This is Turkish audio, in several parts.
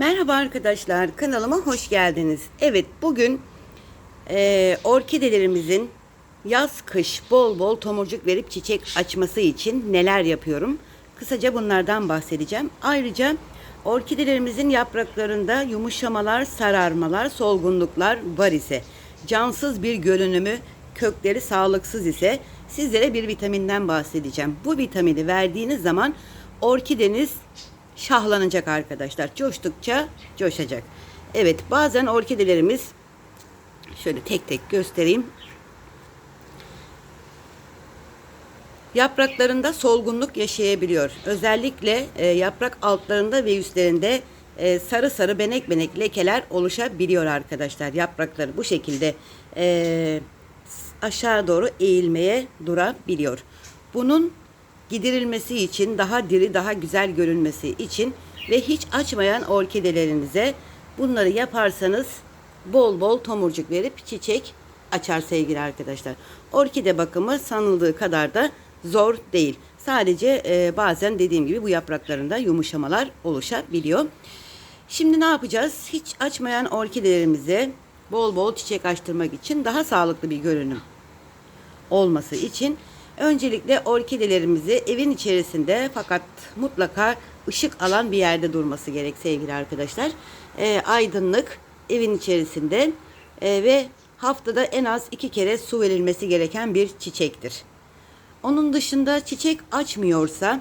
Merhaba arkadaşlar, kanalıma hoş geldiniz. Evet, bugün e, orkidelerimizin yaz kış bol bol tomurcuk verip çiçek açması için neler yapıyorum? Kısaca bunlardan bahsedeceğim. Ayrıca orkidelerimizin yapraklarında yumuşamalar, sararmalar, solgunluklar var ise, cansız bir görünümü, kökleri sağlıksız ise sizlere bir vitaminden bahsedeceğim. Bu vitamini verdiğiniz zaman orkideniz şahlanacak arkadaşlar. Coştukça coşacak. Evet bazen orkidelerimiz şöyle tek tek göstereyim. Yapraklarında solgunluk yaşayabiliyor. Özellikle e, yaprak altlarında ve üstlerinde e, sarı sarı benek benek lekeler oluşabiliyor arkadaşlar. Yaprakları bu şekilde e, aşağı doğru eğilmeye durabiliyor. Bunun giderilmesi için daha diri daha güzel görünmesi için ve hiç açmayan orkidelerinize bunları yaparsanız bol bol tomurcuk verip çiçek açar sevgili arkadaşlar. Orkide bakımı sanıldığı kadar da zor değil. Sadece e, bazen dediğim gibi bu yapraklarında yumuşamalar oluşabiliyor. Şimdi ne yapacağız? Hiç açmayan orkidelerimize bol bol çiçek açtırmak için daha sağlıklı bir görünüm olması için öncelikle orkidelerimizi evin içerisinde fakat mutlaka ışık alan bir yerde durması gerek sevgili arkadaşlar. E, aydınlık evin içerisinde e, ve haftada en az iki kere su verilmesi gereken bir çiçektir. Onun dışında çiçek açmıyorsa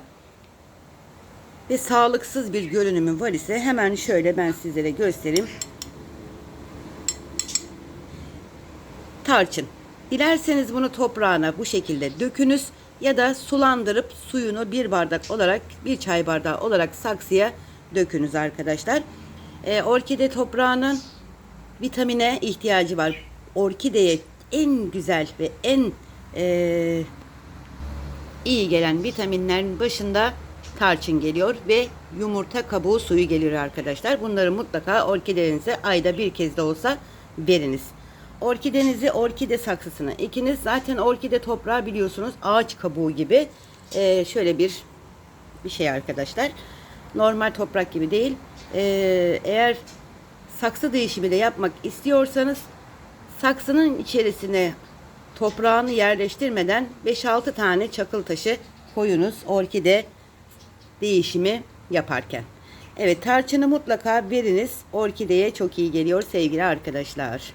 ve sağlıksız bir görünümü var ise hemen şöyle ben sizlere göstereyim. Tarçın. Dilerseniz bunu toprağına bu şekilde dökünüz ya da sulandırıp suyunu bir bardak olarak bir çay bardağı olarak saksıya dökünüz arkadaşlar. Ee, orkide toprağının vitamine ihtiyacı var. Orkideye en güzel ve en e, iyi gelen vitaminlerin başında tarçın geliyor ve yumurta kabuğu suyu geliyor arkadaşlar. Bunları mutlaka orkidelerinize ayda bir kez de olsa veriniz. Orkidenizi orkide saksısına ekiniz. Zaten orkide toprağı biliyorsunuz ağaç kabuğu gibi. Ee, şöyle bir bir şey arkadaşlar. Normal toprak gibi değil. Ee, eğer saksı değişimi de yapmak istiyorsanız saksının içerisine toprağını yerleştirmeden 5-6 tane çakıl taşı koyunuz orkide değişimi yaparken. Evet tarçını mutlaka veriniz. Orkideye çok iyi geliyor sevgili arkadaşlar.